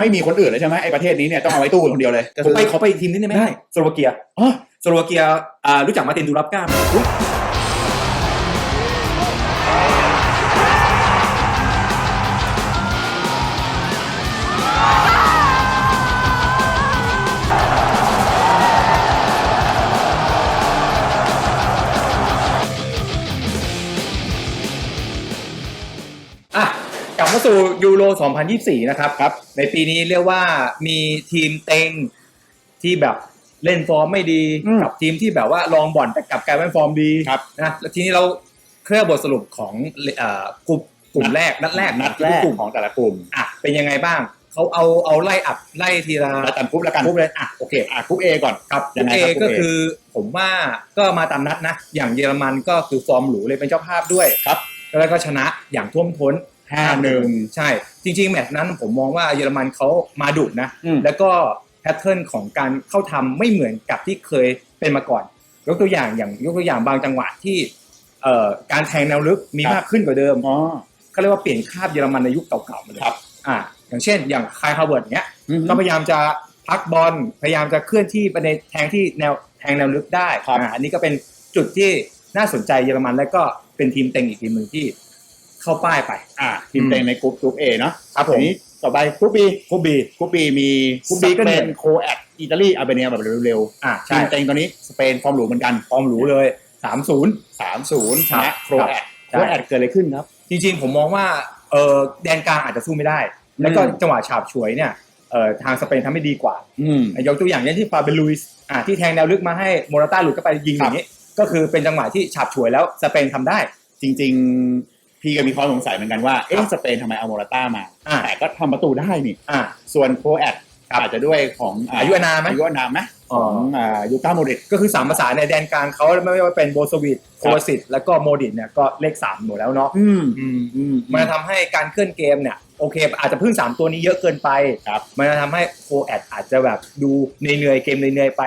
ไม่มีคนอื่นเลยใช่ไหมไอ้ประเทศนี้เนี่ยต้องเอาไว้ตู้คนเดียวเลยผมไปขอไปอีกทีมนิดนึงไหมได้สโลวาเกียอ๋อสโลวาเกียอ่ารู้จักมาร์ตินดูรับก้าไหม กลับมาสู่ยูโร 2024 นะครับครับ ในปีนี้เรียกว่ามีทีมเต็งที่แบบเล่นฟอร์มไม่ดีอืมกับทีมที่แบบว่าลองบ่อนแต่กลับกลายเป็นฟอร์มดีครับนะแล้วทีนี้เราเคลื่อนบทสรุปของเอ่อกลุ่มกลุ่มแรกนัดแรกนัดแรกกลุ่มของแต่ละกลุ่มอะเป็นยังไงบ้างเขาเอาเอาไล่อับไล่ทีละแล้วตามกรุ๊ปแล้วกันกลุ่มเลยอะโอเคอะกรุ๊ปเอก่อน ครับยังไงเอครับก็กลุ่ม A คือผมว่าก็มาตามนัดนะ อย่างเยอรมันก็คือฟอร์มหรูเลยเป็นเจ้าภาพด้วยครับ แล้วก็ชนะอย่างท่วมท้น ห้าหนึ่งใช่ จริง ๆ แมตช์นั้นผมมองว่าเยอรมันเขามาดุนะอืมแล้วก็แพทเทิร์นของการเข้าทำไม่เหมือนกับที่เคยเป็นมาก่อน ยกตัวอย่างอย่างยกตัวอย่างบางจังหวะที่เอ่อการแทงแนวลึกมีมากขึ้นกว่าเดิมอ๋อเขาเรียกว่าเปลี่ยนคาบเยอรมันในยุคเก่าๆมาเลยครับอ่า อย่างเช่น อย่างคายฮาวเวิร์ดเนี้ยอืมก็พยายามจะพักบอลพยายามจะเคลื่อนที่ไปในแทงที่แนวแทงแนวลึกได้ครับอ่าอันนี้ก็เป็นจุดที่น่าสนใจเยอรมัน แล้วก็เป็นทีมเต็งอีกทีมหนึ่งที่ เข้าป้ายไป อะทีมเต็งในกรุ๊ปกรุ๊ปเอเนาะครับผมทีนี้ต่อไปกรุ๊ปบีคูบีกรุ๊ปบีมีกรุ๊ป B ก็สเหนื่เปอยนโคแอดอิตาลีอาร์เบเนียแบบเร็วอ่าๆทีใช่มเต็งตอนนี้สเปนฟอร์มหรูเหมือนกันฟอร์มหรูเลยสามศูนย์สามศูนย์ชครันะบโคแอดใช่โคแอดเกิดอะไรขึ้นครับ จริงๆ ผมมองว่าเออแดนกลางอาจจะสู้ไม่ได้ แล้วก็อืมจังหวะฉาบฉวยเนี่ยเออทางสเปนทำไม่ดีกว่าอืมยกตัวอย่างเช่นที่ฟาเบลุยส์อ่าที่แทงแนวลึกมาให้โมราต้าหลุดเข้าไปยิงอย่างนี้ ก็คือเป็นจังหวะที่ฉาบฉวยแล้วสเปนทำได้ จริง ๆ พี่ก็มีข้อสงสัยเหมือนกันว่าเอ๊ะสเปนทำไมเอาโมราต้ามา อ่า แต่ก็ทำประตูได้นี่อ่า ส่วนโคแอดครับอาจจะด้วยของอายุอานามไหมอายุอานามไหมอ๋ขอองอ่ายูก้าโมดริต ก็คือสามภาษาในแดนกลางเขาไม่ว่าเป็นโบสวิดโควาซิตแล้วก็โมดิตเนี่ยก็เลขสามหมดแล้วเนาะอืมอืม อืม มันจะทำให้การเคลื่อนเกมเนี่ยโอเค อาจจะพึ่งสามตัวนี้เยอะเกินไป ครับ มันจะทำให้โคแอดอาจจะแบบดูเหนื่อยๆเกมเหนื่อยๆไป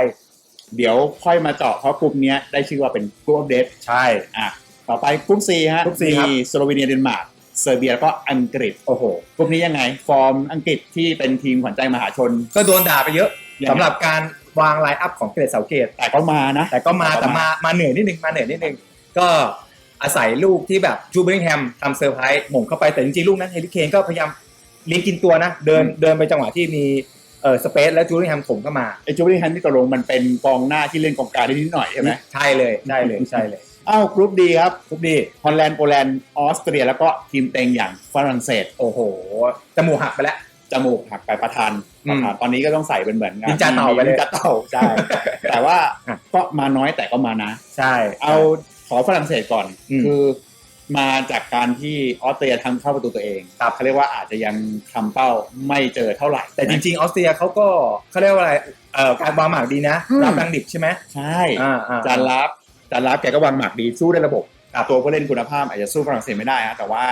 เดี๋ยวค่อยมาเจาะเพราะกลุ่มเนี้ยได้ชื่อว่าเป็นกลุ่มอัปเดตใช่ อะ ต่อไปกลุ่ม C ฮะกลุ่ม C มีครับสโลวีเนียเดนมาร์กเซอร์เบียแล้วก็อังกฤษโอ้โห กลุ่มนี้ยังไง ฟอร์มอังกฤษที่เป็นทีมขวัญใจมหาชน ก็โดนด่าไปเยอะยังไง สำหรับการวางไลน์อัพของเกรดเสาเกต แต่ก็มานะ แต่ก็มาแต่มามาเหนื่อยนิดนึงมาเหนื่อยนิดนึง ก็อาศัยลูกที่แบบจูเบริงแฮมทำเซอร์ไพรส์หม่งเข้าไปแต่จริงๆ ลูกนั้นเฮลิเคนก็พยายามเลี้ยงกินตัวนะ เดินเดินไปจังหวะที่มีเออสเปซแล้วจูเบริงแฮมถมเข้ามาไอ้จูเบอรี่แฮนที่ตกลงมันเป็นกองหน้าที่เล่นกองกลางได้นิดหน่อยใช่ไหม ใช่เลยใช่เลยใช่เลย อ้าวกรุ๊ปดีครับทุกดีฮอลแลนด์โปแลนด์ออสเตรีย แล้วก็ทีมเต็งอย่างฝรั่งเศส โอ้โหจมูกหักไปแล้วจมูกหักไปประธานอืปมระธานตอนนี้ก็ต้องใส่เป็นเหมือนนินจาเต่าไปเลยนินจาเต่าใช่แต่ว่าอะก็มาน้อยแต่ก็มานะ ใช่ เอาขอฝรั่งเศสก่อนอืมคือมาจากการที่ออสเตรียทำเข้าประตูตัวเองครับเขาเรียกว่าอาจจะยังทำเป้าไม่เจอเท่าไหร่ แต่จริงๆออสเตรียเขาก็เขาเรียกว่าอะไรเอ่อการวางหมากดีนะอืมรับดังดิบใช่ไหมใช่อ่าอ่าจานรับ จานรับแกก็วางหมากดีสู้ได้ระบบอะตัวผู้เล่นคุณภาพอาจจะสู้ฝรั่งเศสไม่ได้ฮะแต่ว่า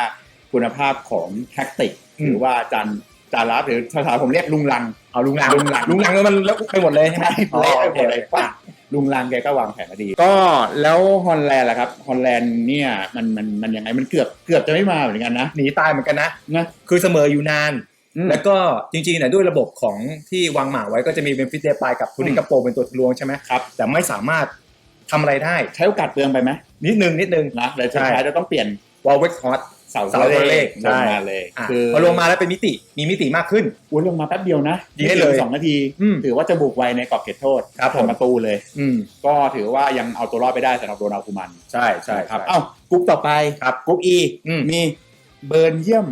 คุณภาพของแท็กติกหรือว่าจานจานรับหรือภาษาผมเรียกลุงลังเอาลุงลังลุงลังลุงลังมันแล้วไปหมดเลยใช่ไหมใช่เละไปหมดเลยอ๋อโอคป่ะลุงลังแกก็วางแผนมาดี ก็แล้วฮอลแลนด์ล่ะครับฮอลแลนด์เนี่ยมันมันมันยังไงมันเกือบเกือบจะไม่มาเหมือนกันนะหนีตายเหมือนกันนะนะคือเสมออยู่นานอืมแล้วก็จริงๆเนี่ยด้วยระบบของที่วางหมากไว้ก็จะมีเบนฟิตเดปายกับทูนิกาโปเป็นตัวทะลวงใช่ไหมครับแต่ไม่สามารถ ทำอะไรได้ใช้โอกาสเปลืองไปไหมนิดนึงนิดนึง นะเลยสุดท้ายจะต้องเปลี่ยนวอลเวกฮอตเสาเสาตัวเลขลงมาใช่เลยอะคือพอลงมาแล้วเป็นมิติมีมิติมากขึ้น อุ้ยลงมาแป๊บเดียวนะยิงได้เลยสองนาที อืมถือว่าจะบุกไวในกรอบเขตโทษครับผม ทำประตูเลย อืมก็ถือว่ายังเอาตัวรอดไปได้สำหรับโรนัลคูมันใช่ใช่ครับใช่เอ้ากรุ๊ปต่อไปครับกรุ๊ป E อืมมีเบิร์นเยียม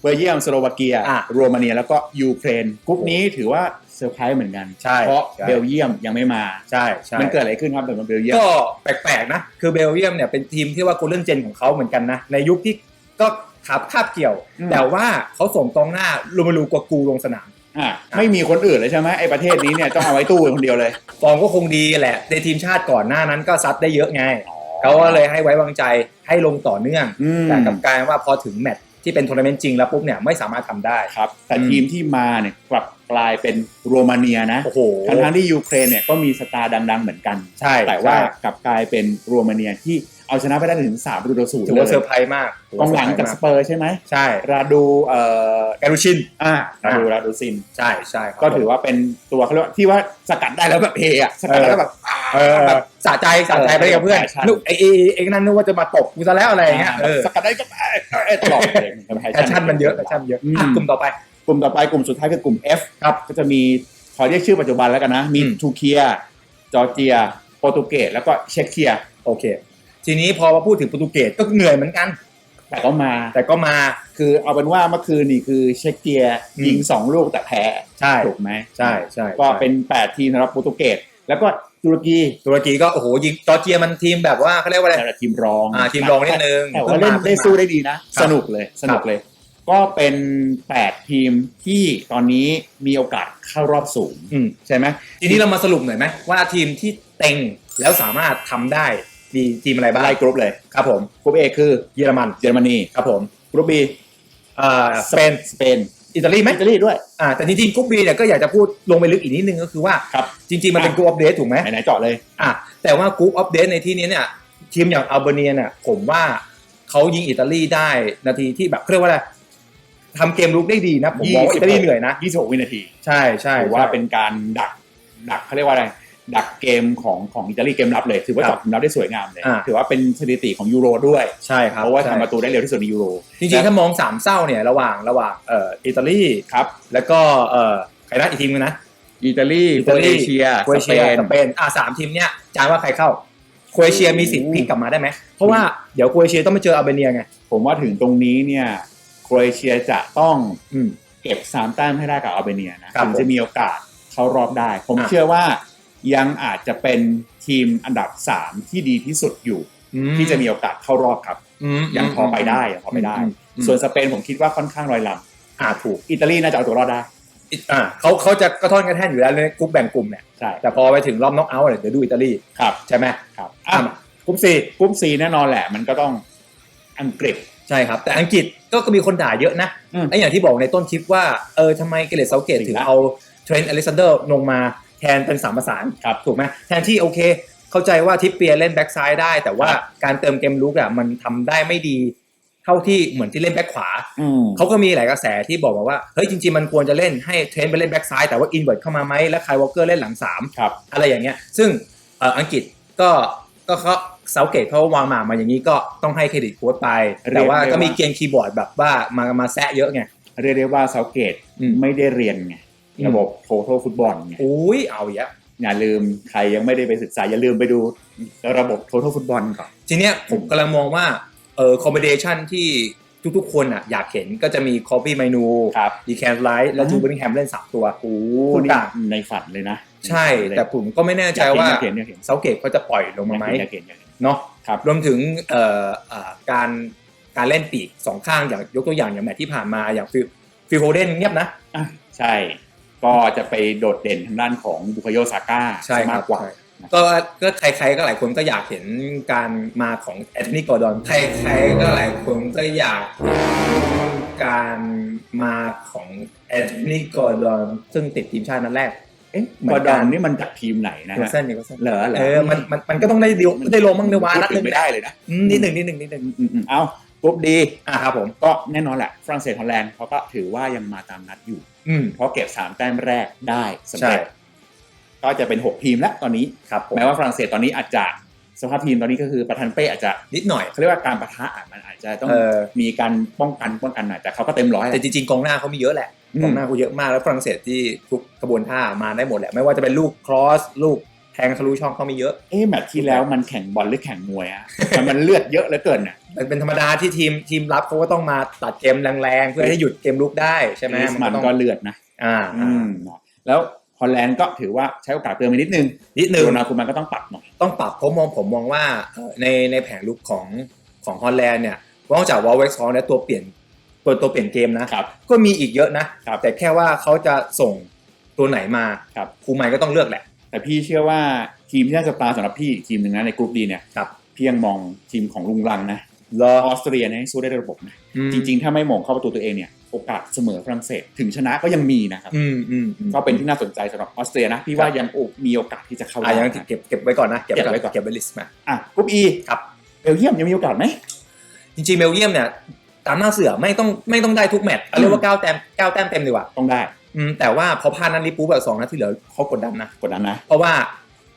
เบอร์เยียมสโลวาเกีย อะ โรมาเนียแล้วก็ยูเครนกรุ๊ปนี้ถือว่าเซอร์ไพรส์เหมือนกัน ใช่เพราะใช่ เบลเยียมยังไม่มา ใช่ใช่มันเกิดอะไรขึ้นครับสำหรับเบลเยียม ก็แปลกๆนะ คือเบลเยียมเนี่ยเป็นทีมที่ว่ากูเล่นเจนของเขาเหมือนกันนะ ในยุคที่ก็ขับคาบเกี่ยว อืม แต่ว่าเขาส่งกองหน้าลูมาลูกวากูลงสนาม อะไม่มีคนอื่นเลยใช่ไหมไอ้ประเทศนี้เนี่ยต้องเอาไว้ตู้คนเดียวเลย ฟอร์มก็คงดีแหละ ในทีมชาติก่อนหน้านั้นก็ซัดได้เยอะไง เขาก็เลยให้ไว้วางใจให้ลงต่อเนื่อง อืม แต่กลับกลายเป็นว่าพอถึงแมตช์ ที่เป็นทัวร์นาเมนต์จริงแล้วปุ๊บเนี่ยไม่สามารถทำได้ครับแต่อืมทีมที่มาเนี่ยกลับกลายเป็นโรมาเนียนะโอ้โหทั้งๆที่ยูเครนเนี่ยก็มีสตาร์ดัง ๆ เหมือนกันใช่แต่ว่าใช่กลับกลายเป็นโรมาเนียที่เอาชนะไปได้ถึงสามประตูต่อศูนย์ถือเลว่าเซอยร์ไพรส์มากกองหลังจากสเปอร์ใช่ไหมใช่ราดูเอ่อการูชินอ่าราดูราดูซินใช่ใช่ครับก็ถือว่าเป็นตัวเขาเรียกว่าที่ว่าสกัดได้แล้วแบบเฮอะสกัดได้แล้วแบบ เออแบบสะใจสะใจไปกับเพื่อนใช่นุกไอ้ไอ้ไอ้นั่นนึกว่าจะมาตบกูซะแล้วอะไรอย่างเงี้ยเออสกัดได้ก็เอ้ยตลอดเลยแพชชั่นมันเยอะแพชชั่นมันเยอะอืมอะกลุ่มต่อไป กลุ่มต่อไปกลุ่มสุดท้ายคือกลุ่ม F ครับก็จะมีขอเรียกชื่อปัจจุบันแล้วกันนะมีอืมทูเคียจอร์เจียโปรตุเกสแล้วก็เช็กเคียโอเค ทีนี้พอมาพูดถึงโปรตุเกสก็เหนื่อยเหมือนกัน แต่ก็มาแต่ก็มาคือเอาเป็นว่าเมื่อคืนนี่คือเช็กเคียอืมยิงสองลูกแต่แพ้ใช่ถูกไหมใช่ใช่ก็ใช่เป็น 8 ทีมสำหรับโปรตุเกสแล้วก็ ตุรกีตุรกีก็โอ้โหยิงจอร์เจียมันทีมแบบว่าเขาเรียกว่าอะไรแต่ทีมรองอ่าทีมรองนิดนึงแต่ว่าเล่นได้สู้ได้ดีนะครับสนุกเลยสนุกเลย ก็เป็น8ทีมที่ตอนนี้มีโอกาสเข้ารอบสูงอืมใช่ไหมทีนี้เรามาสรุปหน่อยไหมว่าทีมที่เต็งแล้วสามารถทำได้มีทีมอะไรบ้างไล่กรุ๊ปเลยครับผมกรุ๊ป A คือเยอรมันเยอรมนีครับผมกรุ๊ป B เอ่อสเปนสเปน อิตาลีไหมอิตาลีด้วยอ่าแต่จริงๆกรุ๊ปบีเนี่ยก็อยากจะพูดลงไปลึกอีกนิดนึงก็คือว่าครับจริงๆมันเป็นกรุ๊ปอัปเดตถูกไหมไหนๆเจาะเลยอะแต่ว่ากรุ๊ปอัปเดตในที่นี้เนี่ยทีมอย่างอัลเบเนียเนี่ยผมว่าเขายิงอิตาลีได้นาทีที่แบบเขาเรียกว่าอะไรทำเกมลุกได้ดีนะผมมองว่าอิตาลีเหนื่อยนะ26วินาที ใช่ใช่ถือว่าเป็นการดักดักเขาเรียกว่าอะไร ดักเกมของของอิตาลีเกมรับเลย ถือว่าครับจับเกมรับได้สวยงามเลย อ่า ถือว่าเป็นสถิติของยูโรด้วยใช่ครับเพราะว่าใช่ทำประตูได้เร็วที่สุดในยูโรจริงๆ ถ้ามองสามเศร้าเนี่ยระหว่างระหว่างเอ่ออิตาลีครับแล้วก็เอ่อใครนะอีกทีมนึงนะอิตาลีอิโคตาลีรเอเชียโครเอสเชีเปยน สเปนอะสามทีมเนี่ยจานว่าใครเข้าโครเอเชียมีสิทธิ์พลิกกลับมาได้ไหมเพราะว่าเดี๋ยวโครเอเชียต้องไปเจออัลเบเนียไงผมว่าถึงตรงนี้เนี่ยโครเอเชียจะต้องอืม เก็บสามแต้มให้ได้กับอัลเบเนียนะครับ ถึงผมจะมีโอกาสเข้ารอบได้ ผมอะ เชื่อว่า ยังอาจจะเป็นทีมอันดับ 3 ที่ดีที่สุดอยู่ ที่จะมีโอกาสเข้ารอบครับอืมยังพอไปได้ยังพอไปได้อืมอืมส่วนสเปนผมคิดว่าค่อนข้างลอยลอ่าถูกำอิตาลีน่าจะเอาตัวรอดได้อ่าเขาเขาจะกระท่อนกระแท่นอยู่แล้วในกรุ๊ปแบ่งกลุ่มเนี่ยใช่แต่พอไปถึงรอบน็อกเอาท์เนี่ยเดี๋ยวดูอิตาลีครับใช่ไหมครับอะอะกรุ๊ปซีกรุ๊ปซีแน่นอนแหละ มันก็ต้องอังกฤษใช่ครับ แต่อังกฤษก็ก็มีคนด่าเยอะนะอืมไอ้อย่างที่บอกในต้นคลิปว่าเออทำไมเกเรตเซาเกตถึงถึงละเอาเทรนต์อเล็กซานเดอร์ลงมา แทนเป็นสามประสานครับถูกไหมแทนที่โอเค เข้าใจว่าทิปเปียร์เล่นแบ็กซ้ายได้ แต่ว่าครับการเติมเกมลุกอะมันทำได้ไม่ดี เท่าที่เหมือนที่เล่นแบ็กขวาอืมเขาก็มีหลายกระแสที่บอกมาว่าเฮ้ยจริงๆมันควรจะเล่นให้เทรนต์ไปเล่นแบ็กซ้ายแต่ว่าอินเวิร์ดเข้ามาไหมและไคลวอลเกอร์เล่นหลังสามครับอะไรอย่างเงี้ย ซึ่งเอ่ออังกฤษก็ก็เขาเซาเกตเขาวางหมากมาอย่างนี้ก็ต้องให้เครดิตโค้ชไปเรียกแต่ว่าได้ก็มีว่าเกมคีย์บอร์ดแบบว่ามามาแซะเยอะไงเรียกได้ว่าเซาเกตอืมไม่ได้เรียนไงอืม ระบบโทท l ฟุตบอลไงอุ้ยเอาอีกแล้วอย่าลืมใครยังไม่ได้ไปศึกษา อย่าลืมไปดูระบบโทท l ฟุตบอลก่อนทีเนี้ยผมกำลังมองว่าเอ่อคอมบิเนชันที่ทุกๆคนอะอยากเห็นก็จะมีคอ p ปี้ไมนูครับดีแคนไลท์และอืมจูเบอร์นิงแฮมเล่นสามตัวโอ้คุณนี่ต่างในฝันเลยนะ ใช่ แต่ผมก็ไม่แน่ใจอยากว่าเห็นอยากเห็นอยากเห็นเซาเกตเขาจะปล่อยลงมาไหมอยากเห็นอยากเห็นเนาะครับรวมถึงเอ่อเอ่อการการเล่นปีกสองข้างอย่างยกตัวอย่างอย่างแมตช์ที่ผ่านมาอย่างฟิลฟิลโฟเดนเงียบนะอะใช่ ก็จะไปโดดเด่นทางด้านของบุคโยซาก้าใช่ครัมาบกกว่าใช่ก็ก็ใครๆก็หลายคนก็อยากเห็นการมาของแอนโทนีกอร์ดอนใครๆก็หลายคนก็อยากเห็นการมาของแอนโทนีกอร์ดอนซึ่งติดทีมชาตินัดแรกเอ๊ะเหมืกออนกัดอนนนี่มันจากทีมไหนนะนิวฮะเซนนิวเซนเหรอเหรอเออมันมันมันก็ต้องได้ดิวได้ลงบ้างในวาพูดนัดถึนึงงไม่ได้เลยนะอืมนิดหนึ่งนิดหนึ่งนิดหนึ่งอืมอืมเอาปุ๊บดีอะครับผมก็แน่นอนแหละฝรั่งเศสฮอลแลนด์เขาก็ถือว่ายังมาตามนัดอยู่ อืมเพราะเก็บสามแต้มแรกได้สำใช่เร็จก็จะเป็นหกทีมแล้วตอนนี้ครับผมแม้ว่าฝรั่งเศสตอนนี้อาจจะสภาพทีมตอนนี้ก็คือประธานเป้อาจจะนิดหน่อยเขาเรียกว่าการประทะอะมันอาจจะต้องเออมีการป้องกันป้องกันหน่อยแต่เขาก็เต็มร้อยแต่จริงๆกองหน้าเขามีเยอะแหละอืมกองหน้าเขาเยอะมากแล้วฝรั่งเศสที่ทุกกระบวนท่ามาได้หมดแหละไม่ว่าจะเป็นลูกครอสลูก แทงทะลุช่องเขามีเยอะ เอ๊ะแมตช์ที่แล้วมันแข่งบอลหรือแข่งมวยอะมันมันเลือดเยอะเหลือเกินอะมันเป็นธรรมดาที่ทีมทีมรับเขาก็ต้องมาตัดเกมแรงๆ เพื่อให้หยุดเกมลุกได้ใช่ไหมกริสมันต้องก็เลือดนะ อ่าอืมแล้วฮอลแลนด์ก็ถือว่าใช้โอกาสเติมไปนิดนึง นิดนึงโรนัลคุมันก็ต้องปรับหน่อย ต้องปรับเพราะมองผมมองว่าเอ่อในในแผนลุกของของฮอลแลนด์เนี่ยนอกจากวอลเว็กซ์ของและตัวเปลี่ยนตัวตัวเปลี่ยนเกมนะครับก็มีอีกเยอะนะครับแต่แค่ว่าเขาจะส่งตัวไหนมาครับครูใหม่ก็ต้องเลือกแหละ แต่พี่เชื่อว่าทีมที่น่าจะตาสำหรับพี่อีกทีมหนึ่งนะในกลุ่มดีเนี่ยครับพี่ยังมองทีมของลุงรังนะรอออสเตรียเนี่ยให้สู้ได้ในระบบนะจริง ๆ ถ้าไม่หมงเข้าประตูตัวเองเนี่ยโอกาสเสมอฝรั่งเศสถึงชนะก็ยังมีนะครับอืมอืมอืมก็เป็นที่น่าสนใจสำหรับออสเตรียนะพี่ว่ายังโอมีโอกาสที่จะเข้าอะยังได้เก็บเก็บไว้ก่อนนะเก็บเก็บไว้ไว้ก่ก่ออนนเก็บไว้ลิสต์มาอะกลุ่ม E ครับเบลเยียมยังมีโอกาสไหมจริงๆเบลเยียมเนี่ยตามหน้าเสือไม่ต้องไม่ต้องได้ทุกแมตช์เอาเรียกว่าเก้าแต้มเก้าแต้มเต็มดีกว่าต้องได้ อืมแต่ว่าพอพลาดนัดนี้ปุ๊บแบบสองนัดที่เหลือเขากดดันนะ กดดันนะ เพราะว่า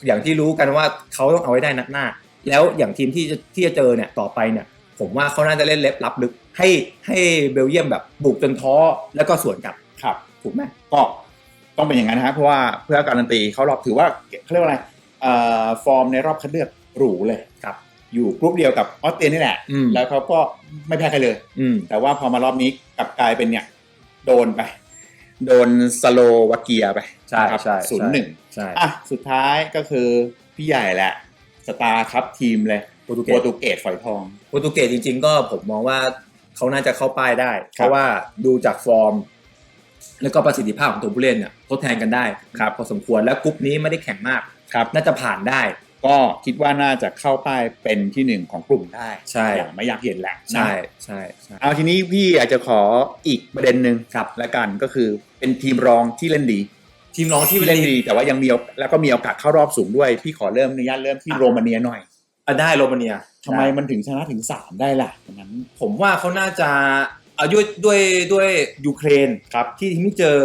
อย่างที่รู้กันว่าเขาต้องเอาไว้ได้นัดหน้า แล้วอย่างทีมที่จะที่จะเจอเนี่ยต่อไปเนี่ย ผมว่าเขาน่าจะเล่นเล็บรับลึก ให้ให้เบลเยียมแบบบุกจนท้อแล้วก็สวนกลับครับถูกไหมก็ต้องเป็นอย่างนั้นนะครับเพราะว่าเพื่อการันตีเขารอบถือว่าเขาเรียกว่าอะไรเอ่อฟอร์มในรอบคัดเลือกหรูเลยครับ อยู่กรุ๊ปเดียวกับออสเตรียนี่แหละ อืม แล้วเขาก็ไม่แพ้ใครเลย อืม แต่ว่าพอมารอบนี้กลับกลายเป็นเนี่ย โดนไป โดนสโลวาเกียไปใช่นะครับใช่ศูนย์หนึ่งใช่อะสุดท้ายก็คือพี่ใหญ่แหละสตาร์ครับทีมเลยโปรตุเกโปรสตุเกสฝอยทองโปรตุเกสจริง ๆ ก็ผมมองว่าเขาน่าจะเข้าป้ายได้ครับเพราะว่าดูจากฟอร์ม แล้วก็ประสิทธิภาพของตัวผู้เล่นเนี่ยทดแทนกันได้ครับพอสมควรแล้วกรุ๊ปนี้ไม่ได้แข่งมากครับ น่าจะผ่านได้ ก็คิดว่าน่าจะเข้าป้ายเป็นที่หนึ่งของกลุ่มได้ใช่อย่างไม่อยากเห็นแหละนะใช่ใช่ใช่เอาทีนี้พี่อาจจะขออีกประเด็นหนึ่งครับและกันก็คือเป็นทีมรองที่เล่นดี ทีมรองที่ที่เล่นดี แต่ว่ายังมีโอกแล้วก็มีโอกาสเข้ารอบสูงด้วย พี่ขอเริ่มอนุญาตเริ่มที่โรมาเนียหน่อยอะได้โรมาเนียทำไมมันถึงชนะถึงสามได้ล่ะอย่างนั้นผมว่าเขาน่าจะเอาด้วยด้วยด้วยยูเครนครับที่ทีมที่เจอ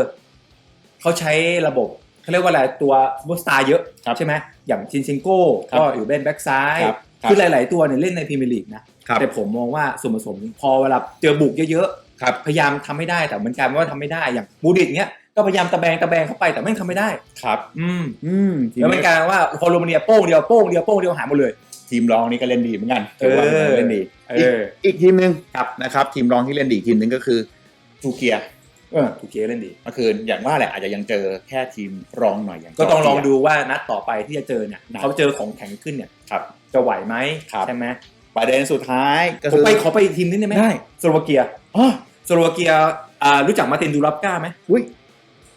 เขาใช้ระบบ เขาเรียกว่าอะไรตัวบูสตาร์เยอะครับใช่ไหมอย่างชินซิงโก้ครับก็อยู่เล่นแบ็กซ้ายครับครับคือหลาย ๆ ตัวเนี่ยเล่นในพรีเมียร์ลีกนะครับแต่ผมมองว่าส่วนผสมพอเวลาเจอบุกเยอะครับๆพยายามทำไม่ได้แต่เหมือนกันว่าทำไม่ได้อย่างบูดิตเนี้ยก็พยายามตะแบงตะแบงเข้าไปแต่ไม่งทำไม่ได้ครับ อืมอืมทีมแล้วเป็นการว่าพอโรมาเนียโป้งเดียวโป้งเดียวโป้งเดียวหายหมดเลยทีมรองนี่ก็เล่นดีเหมือนกันเออถืว่าเล่นดีเออีกออีกทีมหนึ่งครับนะครับ ทีมรองที่เล่นดีอีกทีมหนึ่งก็คือทูเกียเออ ถูกเคเล่นดีเมื่อคืนอย่างว่าแหละอาจจะยังเจอแค่ทีมรองหน่อยอย่างก็ต้องลองจร์เจียดูว่านัดต่อไปที่จะเจอเนี่ยนะเขาเจอของแข็งขึ้นเนี่ยครับจะไหวไหมครับใช่ไหมประเด็นสุดท้ายก็ผมคือไปขอไปอีกทีมนิดได้ไหมได้สโลวาเกียอ๋อสโลวาเกียอ่ารู้จักมาร์ตินดูรับก้าไหมอุ้ย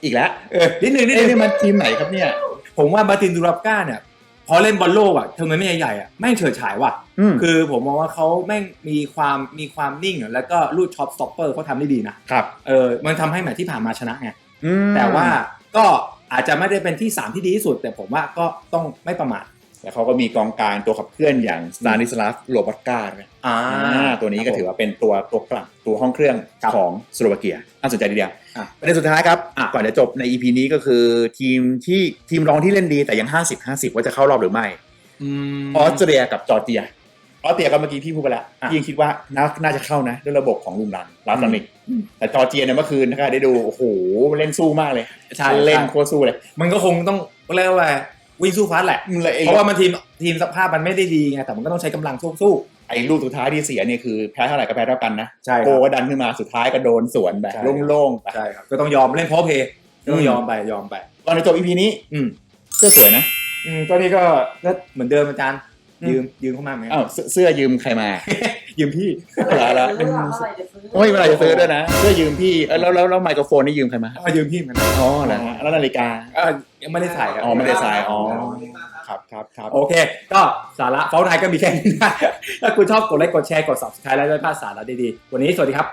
อีกแล้วเออนิดนึงนิดเอ้ยนึงนี่มันทีมไหนครับเนี่ยผมว่ามาร์ตินดูรับก้าเนี่ย พอเล่นบอลโลกอะเทอร์นาเมนต์ใหญ่ๆอะแม่งเฉิดฉายว่ะ อืมคือผมมองว่าเขาแม่งมีความมีความนิ่งอะแล้วก็ลูดช็อปสต็อปเปอร์เขาทำได้ดีนะครับเออมันทำให้แมตช์ที่ผ่านมาชนะไง อืม แต่ว่าก็อาจจะไม่ได้เป็นที่ 3 ที่ดีที่สุด แต่ผมว่าก็ต้องไม่ประมาท แต่เขาก็มีกองกลางตัวขับเคลื่อนอย่างสตานิสลาฟโรบัตกาด้วยอ่าอ่าตัวนี้ก็ถือว่าเป็นตัวตัวกลั่นตัวห้องเครื่องครับของสโลวาเกียน่าสนใจทีเดียวอะประเด็นสุดท้ายครับอะก่อนจะจบใน EP นี้ก็คือทีมที่ทีมรองที่เล่นดีแต่ยัง 50 50 ว่าจะเข้ารอบหรือไม่อืมออสเตรียกับจอร์เจียออสเตรียก็เมื่อกี้พี่พูดไปแล้วอะพี่ยังคิดว่าน่าน่าจะเข้านะด้วยระบบของลุงรันลาสนิกอืมแต่จอร์เจียเนี่ยเมื่อคืนถ้าใครได้ดูโอ้โหเล่นสู้มากเลยใช่เล่นใช่โคตรสู้เลย มันก็คงต้องเรียกว่า วิ่งสู้ฟาสแหละเลยเพราะว่ามันทีมทีมสภาพมันไม่ได้ดีไงแต่มันก็ต้องใช้กำลังสู้ไอ้ลูกสุดท้ายที่เสียเนี่ยคือแพ้เท่าไหร่ก็แพ้เท่ากันนะใช่ครับ โกก็ดันขึ้นมาสุดท้ายก็โดนสวนแบบใช่ครับโล่งๆไปๆใช่ครับก็ต้องยอมเล่นเพราะเพย์ก็ต้องยอมไปยอมไป ตอนในจบ EP นี้อืม เสื้อสวยนะ อืมก็นี่ก็ก็เหมือนเดิมอาจารย์ อืม ยืมยืมเข้ามาเหมือนกัอ้าวเสื้อเสื้อยืมใครมา ยืมพี่เหรอแล้วซื้ออะเมื่อไหร่จะซื้อโอ้ยเวลาจะซื้อด้วยนะเสื้อยืมพี่เอ้ยแล้วแล้วแล้วไมโครโฟนนี่ยืมใครมาเอายืมพี่เหมือนกันอ๋อนะฮะแล้วนาฬิกา เอ่อยังไม่ได้ใส่ครับอ๋อไม่ได้ใส่อ๋อ ครับครับครับโอเค ก็สาระเฝ้าไทยก็มีแค่นี้นะถ้าคุณชอบกดไลค์กดแชร์กด subscribe แล้วจะไม่พลาดสาระดีๆ วันนี้สวัสดีครับ